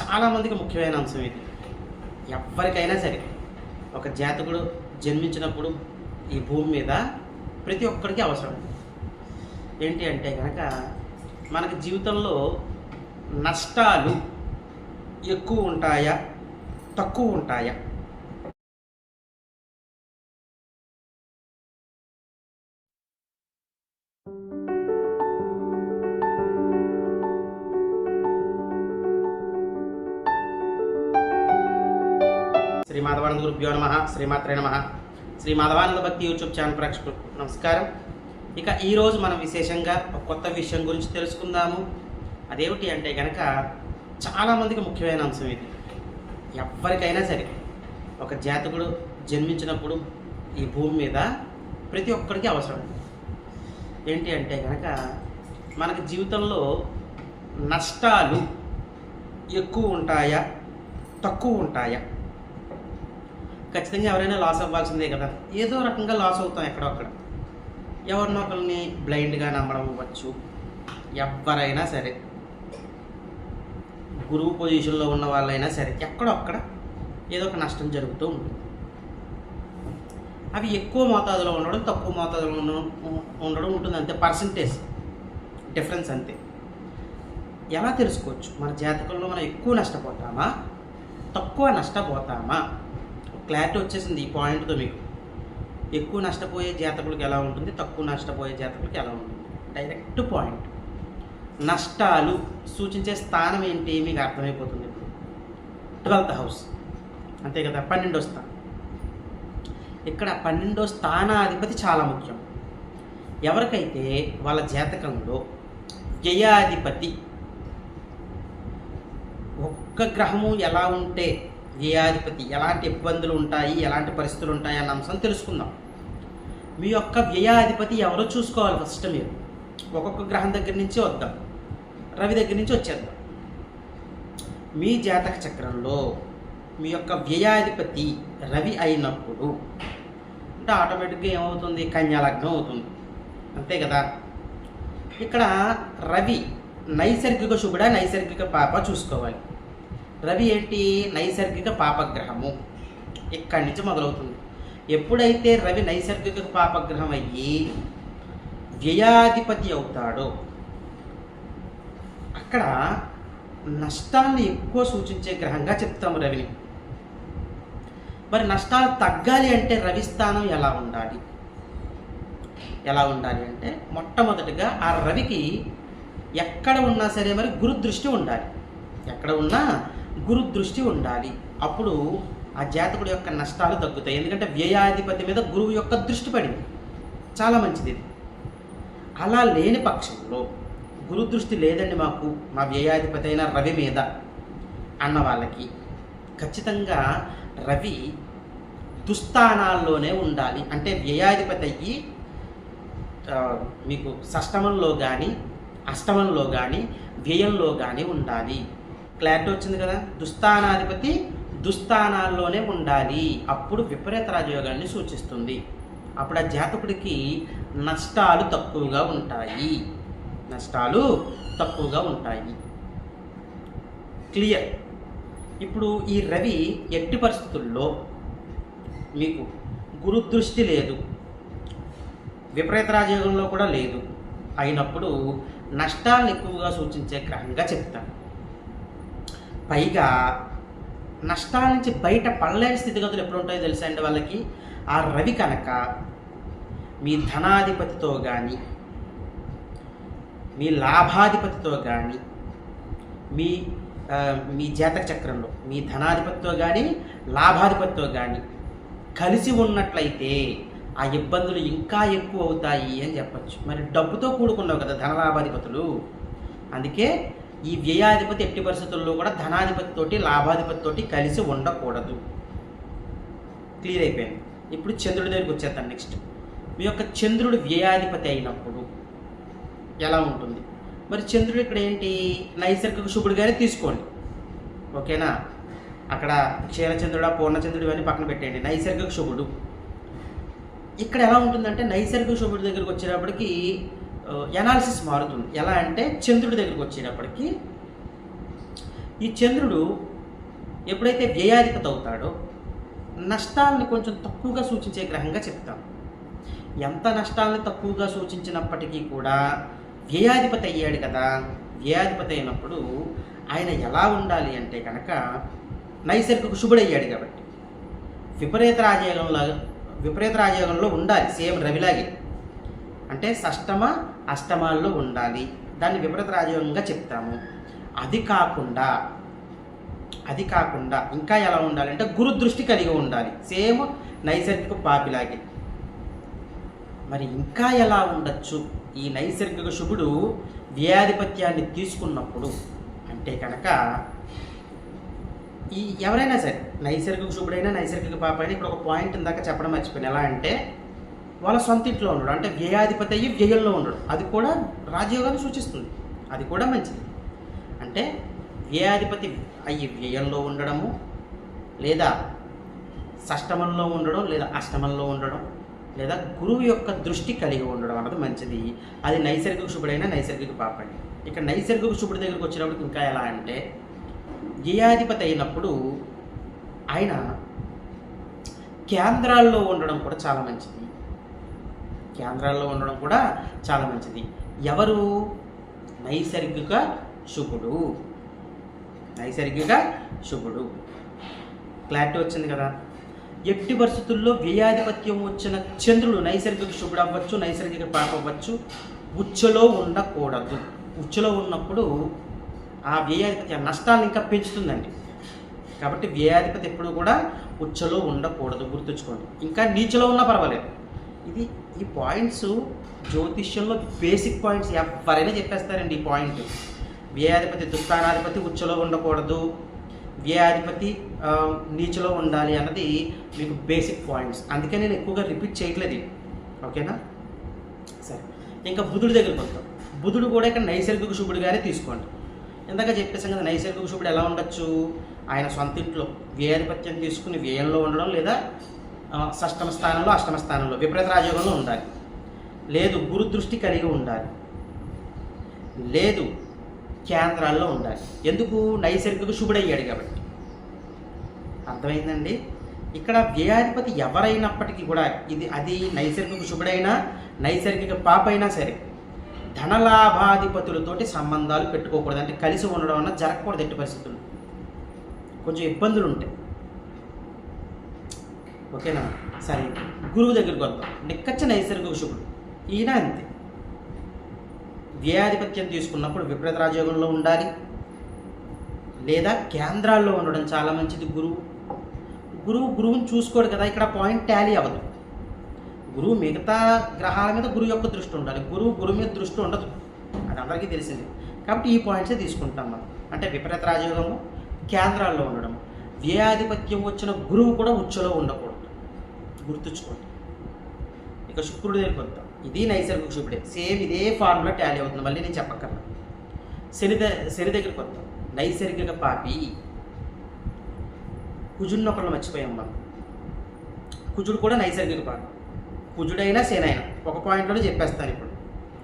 చాలామందికి ముఖ్యమైన అంశం ఇది. ఎవరికైనా సరే ఒక జాతకుడు జన్మించినప్పుడు ఈ భూమి మీద ప్రతి ఒక్కరికి అవసరం. ఏంటి అంటే కనుక మనకి జీవితంలో నష్టాలు ఎక్కువ ఉంటాయా? తక్కువ ఉంటాయా? గురుభ్యో నమ. శ్రీమాత్రే నమ. శ్రీ మాధవానంద భక్తి యూట్యూబ్ ఛానల్ ప్రేక్షకులు నమస్కారం. ఇక ఈరోజు మనం విశేషంగా ఒక కొత్త విషయం గురించి తెలుసుకుందాము. అదేమిటి అంటే కనుక చాలామందికి ముఖ్యమైన అంశం ఇది. ఎవరికైనా సరే ఒక జాతకుడు జన్మించినప్పుడు ఈ భూమి మీద ప్రతి ఒక్కరికి అవసరం. ఏంటి అంటే కనుక మనకి జీవితంలో నష్టాలు ఎక్కువ ఉంటాయా? తక్కువ ఉంటాయా? ఖచ్చితంగా ఎవరైనా లాస్ అవ్వాల్సిందే కదా. ఏదో రకంగా లాస్ అవుతాం ఎక్కడొక్కడ. ఎవరినో ఒకరిని బ్లైండ్గా నమ్మడం అవ్వచ్చు. ఎవరైనా సరే. గురువు పొజిషన్లో ఉన్న వాళ్ళైనా సరే ఎక్కడో అక్కడ ఏదో ఒక నష్టం జరుగుతూ ఉంటుంది. అవి ఎక్కువ మోతాదులో ఉండడం తక్కువ మోతాదులో ఉండడం ఉండడం ఉంటుంది అంతే. పర్సంటేజ్ డిఫరెన్స్ అంతే. ఎలా తెలుసుకోవచ్చు? మన జాతకంలో మనం ఎక్కువ నష్టపోతామా? తక్కువ నష్టపోతామా? క్లారిటీ వచ్చేసింది ఈ పాయింట్తో మీకు. ఎక్కువ నష్టపోయే జాతకులకు ఎలా ఉంటుంది? తక్కువ నష్టపోయే జాతకులకు ఎలా ఉంటుంది? Direct point. నష్టాలు సూచించే స్థానం ఏంటి? మీకు అర్థమైపోతుంది ఇప్పుడు. Twelfth house. అంతే కదా పన్నెండో స్థానం ఇక్కడ పన్నెండో స్థానాధిపతి చాలా ముఖ్యం. ఎవరికైతే వాళ్ళ జాతకంలో వ్యయాధిపతి ఒక్క గ్రహము ఎలా ఉంటే వ్యయాధిపతి ఎలాంటి ఇబ్బందులు ఉంటాయి ఎలాంటి పరిస్థితులు ఉంటాయి అన్న అంశం తెలుసుకుందాం. మీ యొక్క వ్యయాధిపతి ఎవరో చూసుకోవాలి ఫస్ట్ మీరు. ఒక్కొక్క గ్రహం దగ్గర నుంచి వద్దాం. రవి దగ్గర నుంచి వచ్చేద్దాం. మీ జాతక చక్రంలో మీ యొక్క వ్యయాధిపతి రవి అయినప్పుడు అంటే ఆటోమేటిక్గా ఏమవుతుంది? కన్యాలగ్నం అవుతుంది. అంతే కదా? ఇక్కడ రవి నైసర్గిక శుభుడ నైసర్గిక పాప చూసుకోవాలి. రవి ఏంటి? నైసర్గిక పాపగ్రహము. ఇక్కడి నుంచి మొదలవుతుంది. ఎప్పుడైతే రవి నైసర్గిక పాపగ్రహం అయ్యి వ్యయాధిపతి అవుతాడో అక్కడ నష్టాన్ని ఎక్కువ సూచించే గ్రహంగా చెప్తాము రవిని. మరి నష్టాలు తగ్గాలి అంటే రవి స్థానం ఎలా ఉండాలి? ఎలా ఉండాలి అంటే మొట్టమొదటిగా ఆ రవికి ఎక్కడ ఉన్నా సరే మరి గురుదృష్టి ఉండాలి. ఎక్కడ ఉన్నా గురు దృష్టి ఉండాలి. అప్పుడు ఆ జాతకుడి యొక్క నష్టాలు తగ్గుతాయి. ఎందుకంటే వ్యయాధిపతి మీద గురువు యొక్క దృష్టి పడింది. చాలా మంచిది. అలా లేని పక్షంలో గురు దృష్టి లేదండి మాకు మా వ్యయాధిపతి అయిన రవి మీద అన్న వాళ్ళకి ఖచ్చితంగా రవి దుస్థానాల్లోనే ఉండాలి. అంటే వ్యయాధిపతి అయ్యి మీకు షష్టమంలో కానీ అష్టమంలో కానీ వ్యయంలో కానీ ఉండాలి. క్లారిటీ వచ్చింది కదా? దుస్థానాధిపతి దుస్థానాల్లోనే ఉండాలి. అప్పుడు విపరీత రాజయోగాన్ని సూచిస్తుంది. అప్పుడు ఆ జాతకుడికి నష్టాలు తక్కువగా ఉంటాయి. నష్టాలు తక్కువగా ఉంటాయి. క్లియర్. ఇప్పుడు ఈ రవి ఎట్టి పరిస్థితుల్లో మీకు గురుదృష్టి లేదు. విపరీత రాజయోగంలో కూడా లేదు. అయినప్పుడు నష్టాలను ఎక్కువగా సూచించే గ్రహంగా చెప్తాను. పైగా నష్టాల నుంచి బయట పడలేని స్థితిగతులు ఎప్పుడు ఉంటాయో తెలుసా అండి వాళ్ళకి? ఆ రవి కనుక మీ ధనాధిపతితో కానీ మీ లాభాధిపతితో కానీ మీ మీ జాతక చక్రంలో మీ ధనాధిపతితో కానీ లాభాధిపతితో కానీ కలిసి ఉన్నట్లయితే ఆ ఇబ్బందులు ఇంకా ఎక్కువ అవుతాయి అని చెప్పచ్చు. మరి డబ్బుతో కూడుకున్నావు కదా ధనలాభాధిపతులు. అందుకే ఈ వ్యయాధిపతి ఎట్టి పరిస్థితుల్లో కూడా ధనాధిపతితోటి లాభాధిపతితోటి కలిసి ఉండకూడదు. క్లియర్ అయిపోయింది. ఇప్పుడు చంద్రుడి దగ్గరికి వచ్చేస్తాను నెక్స్ట్. మీ యొక్క చంద్రుడు వ్యయాధిపతి అయినప్పుడు ఎలా ఉంటుంది? మరి చంద్రుడు ఇక్కడ ఏంటి? నైసర్గిక శుభుడిగానే తీసుకోండి. ఓకేనా? అక్కడ క్షీరచంద్రుడు పూర్ణచంద్రుడు అని పక్కన పెట్టేయండి. నైసర్గిక శుభుడు. ఇక్కడ ఎలా ఉంటుందంటే నైసర్గిక శుభుడి దగ్గరికి వచ్చేటప్పటికి ఎనాలిసిస్ మారుతుంది. ఎలా అంటే చంద్రుడి దగ్గరికి వచ్చేటప్పటికి ఈ చంద్రుడు ఎప్పుడైతే వ్యయాధిపతి అవుతాడో నష్టాలని కొంచెం తక్కువగా సూచించే గ్రహంగా చెప్తాం ఎంత నష్టాలను తక్కువగా సూచించినప్పటికీ కూడా వ్యయాధిపతి అయ్యాడు కదా. వ్యయాధిపతి అయినప్పుడు ఆయన ఎలా ఉండాలి అంటే కనుక నైసర్గిక శుభుడయ్యాడు కాబట్టి. విపరీత రాజయోగంలో విపరీత రాజయోగంలో ఉండాలి. సేమ్ రవిలాగే. అంటే షష్టమ అష్టమాల్లో ఉండాలి. దాన్ని విపరీత రాజయోగంగా చెప్తాము. అది కాకుండా అది కాకుండా ఇంకా ఎలా ఉండాలి అంటే గురు దృష్టి కలిగి ఉండాలి. సేమ్ నైసర్గిక పాపిలాగే. మరి ఇంకా ఎలా ఉండొచ్చు? ఈ నైసర్గిక శుభుడు వ్యాధిపత్యాన్ని తీసుకున్నప్పుడు అంటే కనుక ఈ ఎవరైనా సరే నైసర్గిక శుభుడైనా నైసర్గిక పాప అయినా ఇక్కడ ఒక పాయింట్ ఇందాక చెప్పడం మర్చిపోయింది ఎలా అంటే వాళ్ళ సొంత ఇంట్లో ఉండడు అంటే వ్యయాధిపతి అయ్యి వ్యయంలో ఉండడు అది కూడా రాజయోగాన్ని సూచిస్తుంది. అది కూడా మంచిది. అంటే వ్యయాధిపతి అయ్యి వ్యయంలో ఉండడము లేదా షష్టమంలో ఉండడం లేదా అష్టమంలో ఉండడం లేదా గురువు యొక్క దృష్టి కలిగి ఉండడం అన్నది మంచిది. అది నైసర్గిక శుభుడైనా నైసర్గిక పాపండి. ఇక నైసర్గిక శుభుడి దగ్గరికి వచ్చినప్పుడు ఇంకా ఎలా అంటే వ్యయాధిపతి అయినప్పుడు ఆయన కేంద్రాల్లో ఉండడం కూడా చాలా మంచిది. కేంద్రాల్లో ఉండడం కూడా చాలా మంచిది. ఎవరు? నైసర్గిక శుభుడు. నైసర్గిక శుభుడు. క్లారిటీ వచ్చింది కదా? ఎట్టి పరిస్థితుల్లో వ్యయాధిపత్యం వచ్చిన చంద్రుడు నైసర్గిక శుభుడు అవ్వచ్చు నైసర్గిక పాప అవ్వచ్చు ఉచ్చలో ఉండకూడదు. ఉచ్చలో ఉన్నప్పుడు ఆ వ్యయాధిపత్య నష్టాన్ని నష్టాలను ఇంకా పెంచుతుందండి. కాబట్టి వ్యయాధిపతి ఎప్పుడు కూడా ఉచ్చలో ఉండకూడదు. గుర్తుంచుకోండి. ఇంకా నీచలో ఉన్నా పర్వాలేదు. ఇది ఈ పాయింట్స్ జ్యోతిష్యంలో బేసిక్ పాయింట్స్ ఎవరైనా చెప్పేస్తారండి ఈ పాయింట్ వ్యయాధిపతి దుస్థానాధిపతి ఉచ్చలో ఉండకూడదు. వ్యయాధిపతి నీచలో ఉండాలి అన్నది మీకు బేసిక్ పాయింట్స్ అందుకే నేను ఎక్కువగా రిపీట్ చేయట్లేదు ఓకేనా? సరే. ఇంకా బుధుడి దగ్గరికి వద్దాం. బుధుడు కూడా ఇక్కడ నైసర్గిక శుభుడిగానే తీసుకోండి. ఇందాక చెప్పేసాం కదా నైసర్గిక శుభుడు ఎలా ఉండొచ్చు? ఆయన సొంత ఇంట్లో. వ్యయాధిపత్యం తీసుకుని వ్యయంలో ఉండడం లేదా షష్టమ స్థానంలో అష్టమ స్థానంలో విపరీత రాజయోగంలో ఉండాలి. లేదు గురు దృష్టి కలిగి ఉండాలి. లేదు కేంద్రాల్లో ఉండాలి. ఎందుకు? నైసర్గిక శుభుడయ్యాడు కాబట్టి. అర్థమైందండి? ఇక్కడ వ్యయాధిపతి ఎవరైనప్పటికీ కూడా ఇది అది నైసర్గిక శుభుడైనా నైసర్గిక పాప అయినా సరే ధనలాభాధిపతులతోటి సంబంధాలు పెట్టుకోకూడదు. అంటే కలిసి ఉండడం అన్న జరగకూడదు ఎట్టి పరిస్థితులు కొంచెం ఇబ్బందులు ఉంటాయి ఓకేనా? సరే గురువు దగ్గరికి వద్దాం. నిక్కచ్చ నైసర్గిక శుభుడు ఈయన అంతే. వ్యయాధిపత్యం తీసుకున్నప్పుడు విపరీత రాజయోగంలో ఉండాలి. లేదా కేంద్రాల్లో ఉండడం చాలా మంచిది గురువు. గురువు గురువుని చూసుకోడు కదా ఇక్కడ పాయింట్ టాలీ అవ్వదు. గురువు మిగతా గ్రహాల మీద గురువు యొక్క దృష్టి ఉండాలి. గురువు గురువు మీద దృష్టి ఉండదు. అది అందరికీ తెలిసింది. కాబట్టి ఈ పాయింట్సే తీసుకుంటాం మనం. అంటే విపరీత రాజయోగము కేంద్రాల్లో ఉండడం. వ్యయాధిపత్యం వచ్చిన గురువు కూడా ఉచ్చలో ఉండకూడదు. గుర్తుంచుకోండి. ఇక శుక్రుడు దగ్గరికి వద్దాం ఇది నైసర్గిక శుభుడే సేమ్ ఇదే ఫార్ములా టాలీ అవుతుంది. మళ్ళీ నేను చెప్పక్కర్లా. శని శని దగ్గరికి వద్దాం నైసర్గిక పాపి. కుజుడిని ఒకళ్ళు మర్చిపోయాం మనం. కుజుడు కూడా నైసర్గిక పాపి. కుజుడైనా శనైనా. ఒక పాయింట్లోనే చెప్పేస్తాను ఇప్పుడు.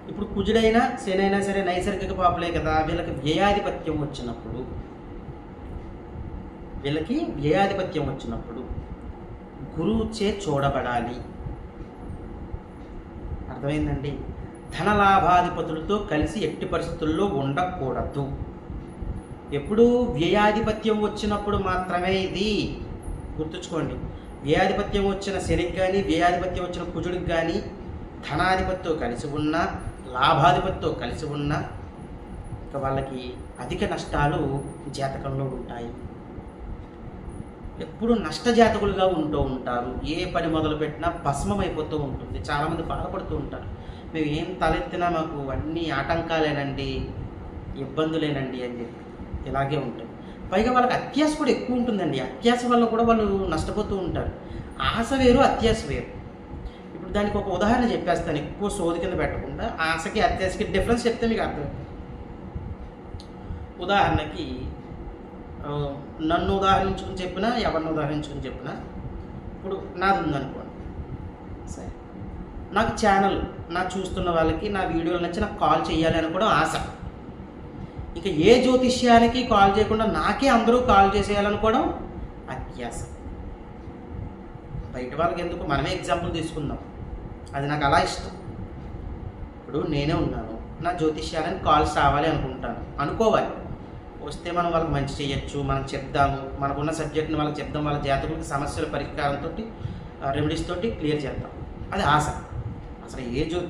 ఇప్పుడు కుజుడైనా శనైనా సరే నైసర్గిక పాపులే కదా. వీళ్ళకి వ్యయాధిపత్యం వచ్చినప్పుడు. వీళ్ళకి వ్యయాధిపత్యం వచ్చినప్పుడు. గురువుచే చూడబడాలి. అర్థమైందండి? ధనలాభాధిపతులతో కలిసి ఎట్టి పరిస్థితుల్లో ఉండకూడదు. ఎప్పుడు వ్యయాధిపత్యం వచ్చినప్పుడు మాత్రమే ఇది. గుర్తుంచుకోండి. వ్యయాధిపత్యం వచ్చిన శనికి కానీ వ్యయాధిపత్యం వచ్చిన కుజుడికి కానీ ధనాధిపతితో కలిసి ఉన్న లాభాధిపతితో కలిసి ఉన్న ఇక వాళ్ళకి అధిక నష్టాలు జాతకంలో ఉంటాయి. ఎప్పుడు నష్టజాతకులుగా ఉంటూ ఉంటారు. ఏ పని మొదలు పెట్టినా భస్మం అయిపోతూ ఉంటుంది. చాలామంది బాధపడుతూ ఉంటారు. మేము ఏం తలెత్తినా మాకు అన్ని ఆటంకాలేనండి ఇబ్బందులేనండి అని చెప్పి ఇలాగే ఉంటుంది పైగా వాళ్ళకి అత్యాశ కూడా ఎక్కువ ఉంటుందండి. అత్యాశ వల్ల కూడా వాళ్ళు నష్టపోతూ ఉంటారు. ఆశ వేరు అత్యాశ వేరు. ఇప్పుడు దానికి ఒక ఉదాహరణ చెప్పేస్తాను. ఎక్కువ సోది కింద పెట్టకుండా ఆశకి అత్యాశకి డిఫరెన్స్ చెప్తే మీకు అర్థం. ఉదాహరణకి నన్ను ఉదాహరించుకుని చెప్పినా ఎవరిని ఉదాహరించుకుని చెప్పినా ఇప్పుడు నాది ఉందనుకోండి సరే. నాకు ఛానల్ నా చూస్తున్న వాళ్ళకి నా వీడియోలు నచ్చి నాకు కాల్ చేయాలి అని కూడా ఆశ. ఇక ఏ జ్యోతిష్యానికి కాల్ చేయకుండా నాకే అందరూ కాల్ చేసేయాలనుకోవడం అత్యాస బయట వాళ్ళకి ఎందుకు? మనమే ఎగ్జాంపుల్ తీసుకుందాం. అది నాకు అలా ఇష్టం. ఇప్పుడు నేనే ఉన్నాను. నా జ్యోతిష్యాలని కాల్స్ రావాలి అనుకుంటాను. అనుకోవాలి. వస్తే మనం వాళ్ళకి మంచి చేయొచ్చు మనం చెప్దాము మనకున్న సబ్జెక్ట్ని వాళ్ళకి చెప్దాం వాళ్ళ జాతకులకి సమస్యల పరిష్కారంతో రెమెడీస్ తోటి క్లియర్ చేద్దాం. అది ఆశ. అసలు ఏ జ్యో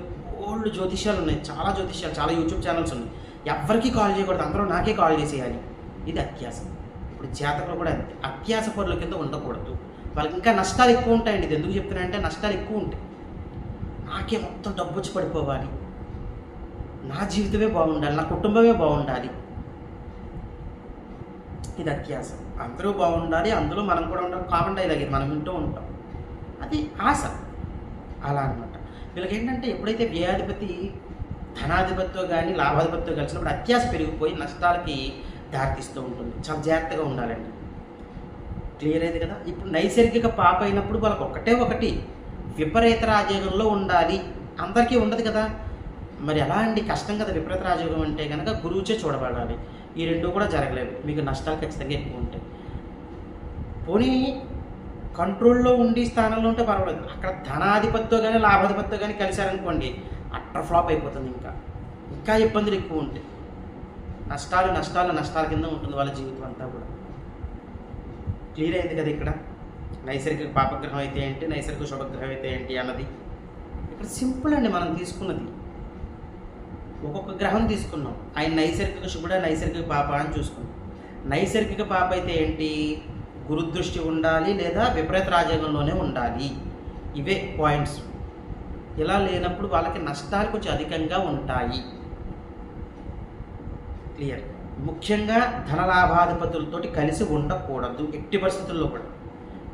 ఓల్డ్ జ్యోతిష్యాలు ఉన్నాయి. చాలా జ్యోతిష్యాలు చాలా యూట్యూబ్ ఛానల్స్ ఉన్నాయి. ఎవరికి కాల్ చేయకూడదు. అందరూ నాకే కాల్ చేసేయాలి. ఇది అత్యాస ఇప్పుడు జాతకులు కూడా అంతే. అత్యాస పరుల కింద ఉండకూడదు. వాళ్ళకి ఇంకా నష్టాలు ఎక్కువ ఉంటాయండి. ఇది ఎందుకు చెప్తున్నానంటే నష్టాలు ఎక్కువ ఉంటాయి. నాకే మొత్తం డబ్బు వచ్చి పడిపోవాలి. నా జీవితమే బాగుండాలి. నా కుటుంబమే బాగుండాలి. ఇది అత్యాస అందరూ బాగుండాలి అందులో మనం కూడా ఉండాలి. కామన్ డైలాగ్ ఇది మనం వింటూ ఉంటాం. అది ఆశ. అలా అనమాట వీళ్ళకి ఏంటంటే ఎప్పుడైతే వ్యయాధిపతి ధనాధిపతితో కానీ లాభాధిపతితో కలిసినప్పుడు అత్యాశ పెరిగిపోయి నష్టాలకి దారితీస్తూ ఉంటుంది. చాలా జాగ్రత్తగా ఉండాలండి. క్లియర్ అయింది కదా? ఇప్పుడు నైసర్గిక పాప అయినప్పుడు వాళ్ళకి ఒకటే ఒకటి. విపరీత రాజయోగంలో ఉండాలి. అందరికీ ఉండదు కదా? మరి ఎలా అండి? కష్టం కదా విపరీత రాజయోగం అంటే కనుక గురువుచే చూడబడాలి. ఈ రెండు కూడా జరగలేదు మీకు నష్టాలు ఖచ్చితంగా ఎక్కువ ఉంటాయి. పోనీ కంట్రోల్లో ఉండి స్థానంలో ఉంటే పర్వాలేదు. అక్కడ ధనాధిపత్యం కానీ లాభాధిపతితో కానీ కలిశారనుకోండి అట్ట ఫ్లాప్ అయిపోతుంది ఇంకా. ఇంకా ఇబ్బందులు ఎక్కువ ఉంటాయి. నష్టాలు నష్టాలు నష్టాల కింద ఉంటుంది వాళ్ళ జీవితం అంతా కూడా. క్లియర్ అయింది కదా ఇక్కడ? నైసర్గిక పాపగ్రహం అయితే ఏంటి నైసర్గిక శుభగ్రహం అయితే ఏంటి అన్నది. ఇక్కడ సింపుల్ అండి మనం తీసుకున్నది. ఒక్కొక్క గ్రహం తీసుకున్నాం. ఆయన నైసర్గిక శుభుడ నైసర్గిక పాప అని చూసుకున్నాం. నైసర్గిక పాప అయితే ఏంటి? గురుదృష్టి ఉండాలి లేదా విపరీత రాజయోగంలోనే ఉండాలి? ఇవే పాయింట్స్. ఇలా లేనప్పుడు వాళ్ళకి నష్టాలు కొంచెం అధికంగా ఉంటాయి. క్లియర్. ముఖ్యంగా ధనలాభాధిపతులతోటి కలిసి ఉండకూడదు. ఎట్టి పరిస్థితుల్లో కూడా.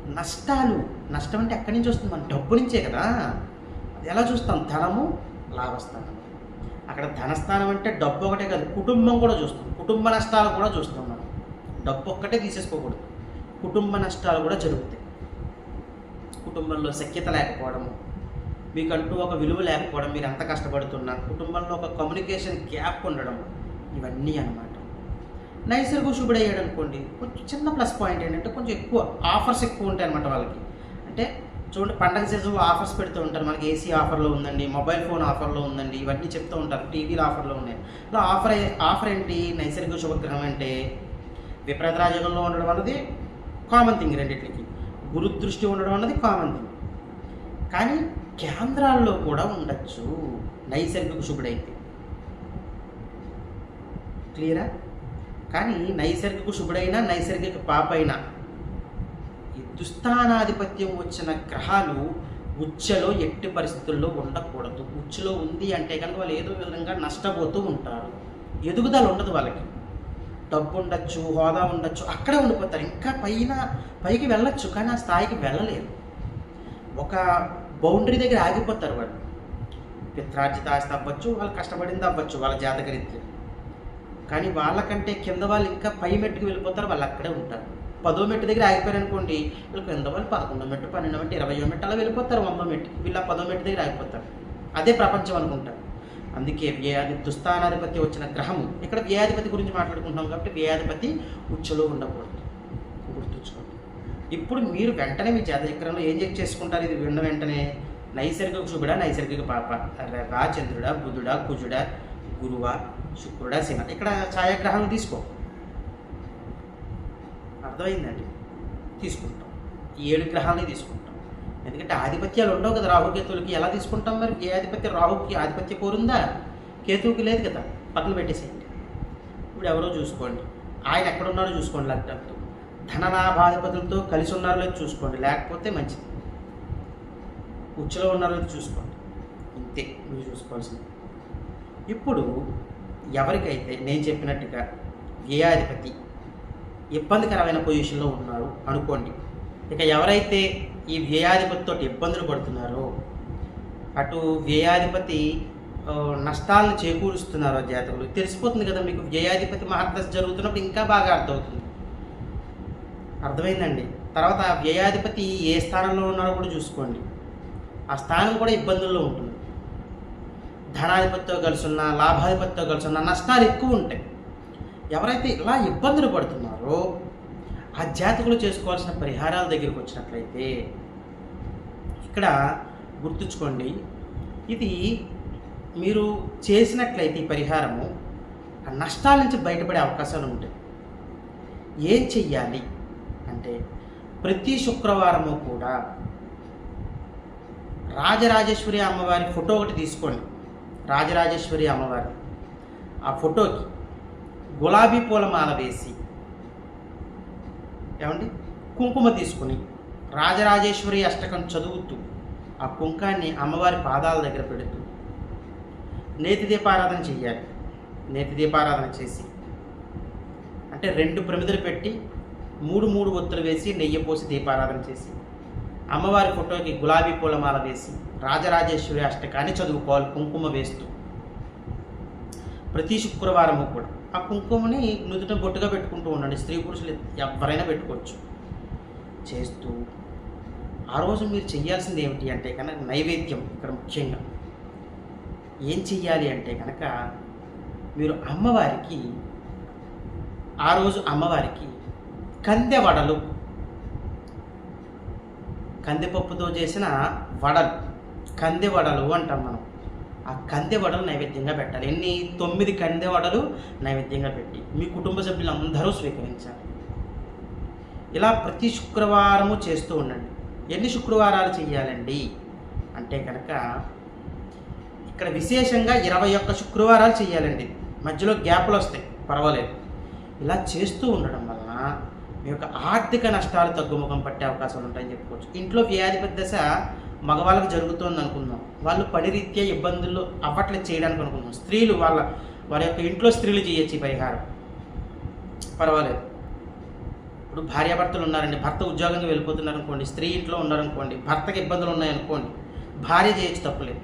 నష్టాలు నష్టం అంటే ఎక్కడి నుంచి వస్తుంది? మన డబ్బు నుంచే కదా. అది ఎలా చూస్తాం? ధనము లాభస్థానం. అక్కడ ధనస్థానం అంటే డబ్బు ఒకటే కాదు కుటుంబం కూడా చూస్తాం. కుటుంబ నష్టాలు కూడా చూస్తాం మనం. డబ్బు ఒక్కటే తీసేసుకోకూడదు. కుటుంబ నష్టాలు కూడా జరుగుతాయి. కుటుంబంలో సఖ్యత లేకపోవడము మీకంటూ ఒక విలువ లేకపోవడం మీరు ఎంత కష్టపడుతున్నా కుటుంబంలో ఒక కమ్యూనికేషన్ గ్యాప్ ఉండడం ఇవన్నీ అనమాట నైసర్గ శుభుడు అయ్యాడు అనుకోండి కొంచెం చిన్న ప్లస్ పాయింట్ ఏంటంటే కొంచెం ఎక్కువ ఆఫర్స్ ఎక్కువ ఉంటాయి అనమాట వాళ్ళకి. అంటే చూడండి పండగ సీజన్లో ఆఫర్స్ పెడుతూ ఉంటారు. మనకి ఏసీ ఆఫర్లో ఉందండి మొబైల్ ఫోన్ ఆఫర్లో ఉందండి ఇవన్నీ చెప్తూ ఉంటారు. టీవీలు ఆఫర్లో ఉన్నాయి. ఇలా ఆఫర్ ఆఫర్ ఏంటి? నైసర్గిక శుభగ్రహం అంటే విపరీత రాజయోగంలో ఉండడం అన్నది కామన్ థింగ్ రెండింటికి. గురుదృష్టి ఉండడం అన్నది కామన్ థింగ్ కానీ కేంద్రాల్లో కూడా ఉండొచ్చు. నైసర్గిక శుభుడైతే. క్లియరా? కానీ నైసర్గిక శుభుడైనా నైసర్గిక పాప అయినా ఈ దుస్థానాధిపత్యం వచ్చిన గ్రహాలు ఉచ్చలో ఎట్టి పరిస్థితుల్లో ఉండకూడదు. ఉచ్చలో ఉంది అంటే కనుక వాళ్ళు ఏదో విధంగా నష్టపోతూ ఉంటారు. ఎదుగుదల ఉండదు వాళ్ళకి. డబ్బు ఉండొచ్చు హోదా ఉండొచ్చు అక్కడే ఉండిపోతారు. ఇంకా పైన పైకి వెళ్ళొచ్చు కానీ ఆ స్థాయికి వెళ్ళలేరు. ఒక బౌండరీ దగ్గర ఆగిపోతారు వాళ్ళు. పిత్రార్జిత ఆస్తి అవ్వచ్చు వాళ్ళు కష్టపడింది అవ్వచ్చు వాళ్ళ జాతకరీత్యం కానీ వాళ్ళకంటే కింద వాళ్ళు ఇంకా పై మెట్టుకు వెళ్ళిపోతారు వాళ్ళు అక్కడే ఉంటారు. పదో మెట్టు దగ్గర ఆగిపోయారు అనుకోండి వీళ్ళు కింద వాళ్ళు పదకొండో మెట్టు పన్నెండో మెట్టు ఇరవయో మెట్టు అలా వెళ్ళిపోతారు వందో మెట్టు. వీళ్ళు ఆ పదో మెట్టు దగ్గర ఆగిపోతారు. అదే ప్రపంచం అనుకుంటారు. అందుకే వ్యాధి దుస్థానాధిపతి వచ్చిన గ్రహము. ఇక్కడ వ్యాధిపతి గురించి మాట్లాడుకుంటున్నాం కాబట్టి వ్యాధిపతి ఉచ్చలో ఉండకూడదు. గుర్తుంచుకోండి. ఇప్పుడు మీరు వెంటనే మీ జాతచక్రంలో ఏం చెక్ చేసుకుంటారు? ఇది విన్న వెంటనే నైసర్గిక శుభుడా నైసర్గిక పాప? రా బుధుడ బుధుడా కుజుడా గురువా శుక్రుడా ఇక్కడ ఛాయాగ్రహాలు తీసుకో. అర్థమైందండి. తీసుకుంటాం. ఏడు గ్రహాలని తీసుకుంటాం. ఎందుకంటే ఆధిపత్యాలు ఉండవు కదా రాహుకేతువులకి ఎలా తీసుకుంటాం మరి? ఏ ఆధిపత్యం రాహుకి ఆధిపత్య కోరుందా కేతువుకి లేదు కదా. పక్కన పెట్టేసేయండి. ఇప్పుడు ఎవరో చూసుకోండి. ఆయన ఎక్కడున్నారో చూసుకోండి లగ్నంతో ధనలాభాధిపతులతో కలిసి ఉన్నారో లేదు చూసుకోండి. లేకపోతే మంచిది. ఉచ్చులో ఉన్నారో లేదు చూసుకోండి. ఇంతే మీరు చూసుకోవాల్సింది. ఇప్పుడు ఎవరికైతే నేను చెప్పినట్టుగా వ్యయాధిపతి ఇబ్బందికరమైన పొజిషన్లో ఉన్నారు. అనుకోండి. ఇక ఎవరైతే ఈ వ్యయాధిపతితో ఇబ్బందులు పడుతున్నారో అటు వ్యయాధిపతి నష్టాలను చేకూరుస్తున్నారో జాతకులు తెలిసిపోతుంది కదా మీకు వ్యయాధిపతి మహర్దశ జరుగుతున్నప్పుడు ఇంకా బాగా అర్థమవుతుంది. అర్థమైందండి? తర్వాత ఆ వ్యయాధిపతి ఏ స్థానంలో ఉన్నారో కూడా చూసుకోండి. ఆ స్థానం కూడా ఇబ్బందుల్లో ఉంటుంది. ధనాధిపతితో కలిసి ఉన్న లాభాధిపతితో కలిసి ఉన్న నష్టాలు ఎక్కువ ఉంటాయి. ఎవరైతే ఇలా ఇబ్బందులు పడుతున్నారో ఆ జాతకులు చేసుకోవాల్సిన పరిహారాల దగ్గరికి వచ్చినట్లయితే ఇక్కడ గుర్తుంచుకోండి ఇది మీరు చేసినట్లయితే ఈ పరిహారము ఆ నష్టాల నుంచి బయటపడే అవకాశాలు ఉంటాయి. ఏం చెయ్యాలి? అంటే ప్రతి శుక్రవారము కూడా రాజరాజేశ్వరి అమ్మవారి ఫోటో ఒకటి తీసుకోండి. రాజరాజేశ్వరి అమ్మవారి. ఆ ఫోటోకి గులాబీ పూల మాల వేసి ఏమండి? కుంకుమ తీసుకుని రాజరాజేశ్వరి అష్టకం చదువుతూ ఆ కుంకాన్ని అమ్మవారి పాదాల దగ్గర పెడుతూ నేతి దీపారాధన చెయ్యాలి. నేతి దీపారాధన చేసి అంటే రెండు ప్రమిదలు పెట్టి మూడు మూడు ఒత్తులు వేసి నెయ్యి పోసి దీపారాధన చేసి అమ్మవారి ఫోటోకి గులాబీ పూలమాల వేసి రాజరాజేశ్వరి అష్టకాన్ని చదువుకోవాలి కుంకుమ వేస్తూ. ప్రతి శుక్రవారము కూడా ఆ కుంకుమని నుదుట బొట్టుగా పెట్టుకుంటూ ఉండండి. స్త్రీ పురుషులు ఎవరైనా పెట్టుకోవచ్చు. చేస్తూ ఆ రోజు మీరు చేయాల్సింది ఏమిటి అంటే కనుక నైవేద్యం ఇక్కడ ముఖ్యంగా. ఏం చెయ్యాలి అంటే కనుక మీరు అమ్మవారికి ఆ రోజు అమ్మవారికి కందె వడలు కందిపప్పుతో చేసిన వడలు కందె వడలు అంటాం మనం. ఆ కందె వడలు నైవేద్యంగా పెట్టాలి. ఎన్ని? తొమ్మిది కందె వడలు నైవేద్యంగా పెట్టి మీ కుటుంబ సభ్యులందరూ స్వీకరించాలి. ఇలా ప్రతి శుక్రవారము చేస్తూ ఉండండి. ఎన్ని శుక్రవారాలు చేయాలండి అంటే కనుక ఇక్కడ విశేషంగా ఇరవై ఒక్క శుక్రవారాలు చేయాలండి మధ్యలో గ్యాప్లు వస్తాయి. పర్వాలేదు. ఇలా చేస్తూ ఉండడం వలన మీ యొక్క ఆర్థిక నష్టాలు తగ్గుముఖం పట్టే అవకాశాలు ఉంటాయని చెప్పుకోవచ్చు. ఇంట్లో వ్యాధి దశ మగవాళ్ళకి జరుగుతుంది అనుకుందాం. వాళ్ళు పని రీత్యా ఇబ్బందులు అవ్వట్లేదు చేయడానికి అనుకుందాం. స్త్రీలు వాళ్ళ వారి యొక్క ఇంట్లో స్త్రీలు చేయొచ్చు ఈ పరిహారం. పర్వాలేదు. ఇప్పుడు భార్యాభర్తలు ఉన్నారండి. భర్త ఉద్యోగంగా వెళ్ళిపోతున్నారు అనుకోండి స్త్రీ ఇంట్లో ఉన్నారనుకోండి భర్తకి ఇబ్బందులు ఉన్నాయనుకోండి భార్య చేయొచ్చు తప్పులేదు.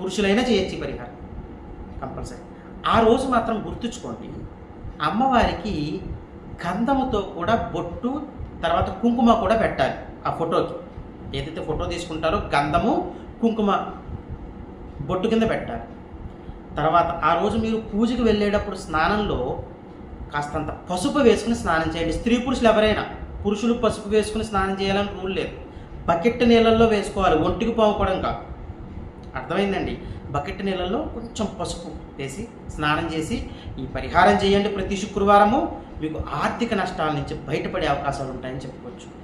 పురుషులైనా చేయొచ్చు ఈ పరిహారం. కంపల్సరీ. ఆ రోజు మాత్రం గుర్తుంచుకోండి అమ్మవారికి గంధముతో కూడా బొట్టు తర్వాత కుంకుమ కూడా పెట్టాలి ఆ ఫోటోకి. ఏదైతే ఫోటో తీసుకుంటారో గంధము కుంకుమ బొట్టు కింద పెట్టాలి. తర్వాత ఆ రోజు మీరు పూజకి వెళ్ళేటప్పుడు స్నానంలో కాస్తంత పసుపు వేసుకుని స్నానం చేయండి. స్త్రీ పురుషులు ఎవరైనా పురుషులు పసుపు వేసుకుని స్నానం చేయాలని రూల్ లేదు. బకెట్ నీళ్ళల్లో వేసుకోవాలి. ఒంటికి పోకపోవడం కాదు. అర్థమైందండి? బకెట్ నీళ్ళల్లో కొంచెం పసుపు వేసి స్నానం చేసి ఈ పరిహారం చేయండి. ప్రతి శుక్రవారము మీకు ఆర్థిక నష్టాల నుంచి బయటపడే అవకాశాలు ఉంటాయని చెప్పుకోవచ్చు.